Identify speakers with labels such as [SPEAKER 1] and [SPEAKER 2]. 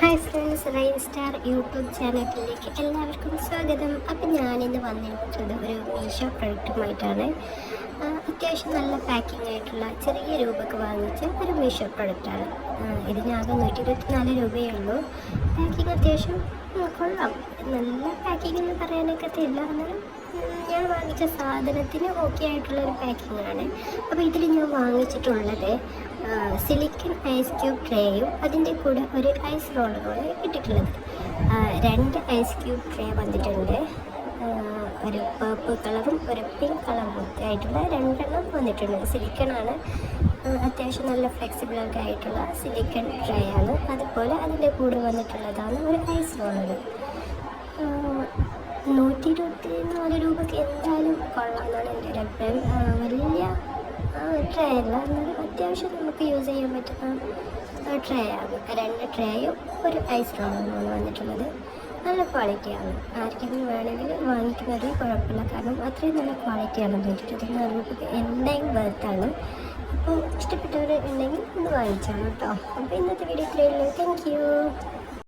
[SPEAKER 1] Hi friends Rain Star YouTube ചാനലിലേക്ക് എല്ലാവർക്കും സ്വാഗതം. അപ്പം ഞാനിന്ന് വന്നിരിക്കുന്നത് ഒരു മീഷോ പ്രൊഡക്റ്റുമായിട്ടാണ് അത്യാവശ്യം നല്ല പാക്കിംഗ് ആയിട്ടുള്ള ചെറിയ രൂപക്ക് വാങ്ങിച്ച ഒരു മീഷോ പ്രൊഡക്റ്റാണ് ഇതിനാകെ നൂറ്റി ഇരുപത്തിനാല് രൂപയേ ഉള്ളൂ. പാക്കിംഗ് അത്യാവശ്യം കൊള്ളാം. നല്ല പാക്കിംഗ് എന്ന് പറയാനൊക്കെ തരില്ല എന്നാലും ഞാൻ വാങ്ങിച്ച സാധനത്തിന് ഓക്കെ ആയിട്ടുള്ള ഒരു പാക്കിംഗ് ആണ് അപ്പോൾ ഇതിൽ ഞാൻ വാങ്ങിച്ചിട്ടുള്ളത് സിലിക്കൺ ഐസ് ക്യൂബ് ട്രേയും അതിന്റെ കൂടെ ഒരു ഐസ് റോളറുമാണ് ഇട്ടിട്ടുള്ളത്. രണ്ട് ഐസ് ക്യൂബ് ട്രേ വന്നിട്ടുണ്ട്. ഒരു പേർപ്പിൾ കളറും ഒരു പിങ്ക് കളറും ഒക്കെ ആയിട്ടുള്ള രണ്ടെണ്ണം വന്നിട്ടുണ്ട്. സിലിക്കൺ ആണ് അത്യാവശ്യം നല്ല ഫ്ലെക്സിബിൾ ഒക്കെ ആയിട്ടുള്ള സിലിക്കൺ ട്രേ ആണ്. അതുപോലെ അതിന്റെ കൂടെ വന്നിട്ടുള്ളതാണ് ഒരു ഐസ് റോളർ നൂറ്റി ഇരുപത്തി നാല് രൂപക്ക് എന്തായാലും കൊള്ളാമെന്നാണ് എന്റെ ഒരു അഭിപ്രായം. വലിയ ട്രേ അല്ല എന്നാലും അത്യാവശ്യം നമുക്ക് യൂസ് ചെയ്യാൻ പറ്റുന്ന ട്രേ ആണ്. രണ്ട് ട്രേയും ഒരു ഐസ് റോളറുമാണ് വന്നിട്ടുള്ളത്. നല്ല ക്വാളിറ്റിയാണ് ആർക്കെങ്കിലും വേണമെങ്കിൽ വാങ്ങിക്കുന്നത് കുഴപ്പമില്ല. കാരണം അത്രയും നല്ല ക്വാളിറ്റിയാണ് നൂറ്റി ഇരുപത്തിനാല് രൂപയ്ക്ക് എന്തായാലും വെർത്താണ് അപ്പോൾ ഇഷ്ടപ്പെട്ടവർ ഉണ്ടെങ്കിൽ ഒന്ന് വാങ്ങിച്ചാണ് കേട്ടോ. അപ്പോൾ ഇന്നത്തെ വീഡിയോ ഇത്രയുള്ളൂ താങ്ക് യു